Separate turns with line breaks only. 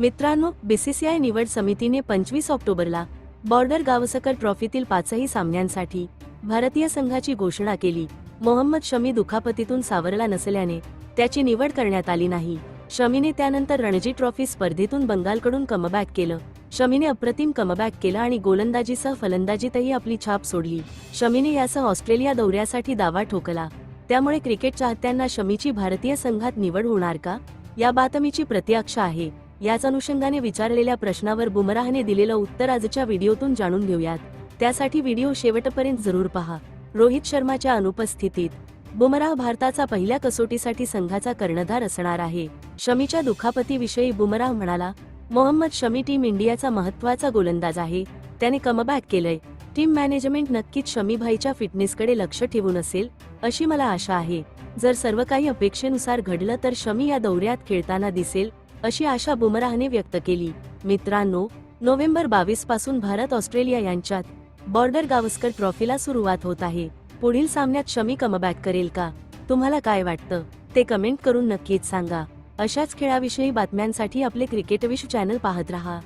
मित्रांनो बीसीसीआय निवड समितीने पंचवीस ऑक्टोबरला बॉर्डर गावसकर ट्रॉफीतील पाचही सामन्यांसाठी भारतीय संघाची घोषणा केली. मोहम्मद शमी दुखापतीतून सावरला नसल्याने त्याची निवड करण्यात आली नाही. शमीने त्यानंतर रणजी ट्रॉफी स्पर्धेतून बंगालकडून कमबॅक केलं. शमीने अप्रतिम कमबॅक केला आणि गोलंदाजीसह फलंदाजीतही आपली छाप सोडली. शमीने यासह ऑस्ट्रेलिया दौऱ्यासाठी दावा ठोकला. त्यामुळे क्रिकेट चाहत्यांना शमीची भारतीय संघात निवड होणार का? या बातमीची प्रत्यक्ष आहे. याच अनुषंगाने विचारलेल्या प्रश्नावर बुमराहने दिलेलं उत्तर आजच्या व्हिडिओतून जाणून घेऊयात. त्यासाठी व्हिडिओ शेवटपर्यंत जरूर पहा. रोहित शर्माच्या अनुपस्थितीत बुमराह भारताचा पहिल्या कसोटीसाठी संघाचा कर्णधार असणार आहे. शमीच्या दुखापतीविषयी बुमराह म्हणाला मोहम्मद शमी टीम इंडियाचा महत्त्वाचा गोलंदाज आहे. त्याने कमबॅक केलंय. टीम मॅनेजमेंट नक्कीच शमीभाईच्या फिटनेसकडे लक्ष ठेवून असेल अशी मला आशा आहे. जर सर्व काही अपेक्षेनुसार घडलं तर शमी या दौऱ्यात खेळताना दिसेल अशी आशा बुमराहने व्यक्त केली. मित्रांनो नोव्हेंबर बावीसपासून भारत ऑस्ट्रेलिया यांच्यात बॉर्डर गावस्कर ट्रॉफीला सुरुवात होत आहे. पुढील सामन्यात शमी कमबॅक करेल का? तुम्हाला काय वाटतं? ते कमेंट करून नक्कीच सांगा. अशाच खेळाविषयी बातम्यांसाठी आपले क्रिकेटविश चॅनल पाहत रहा.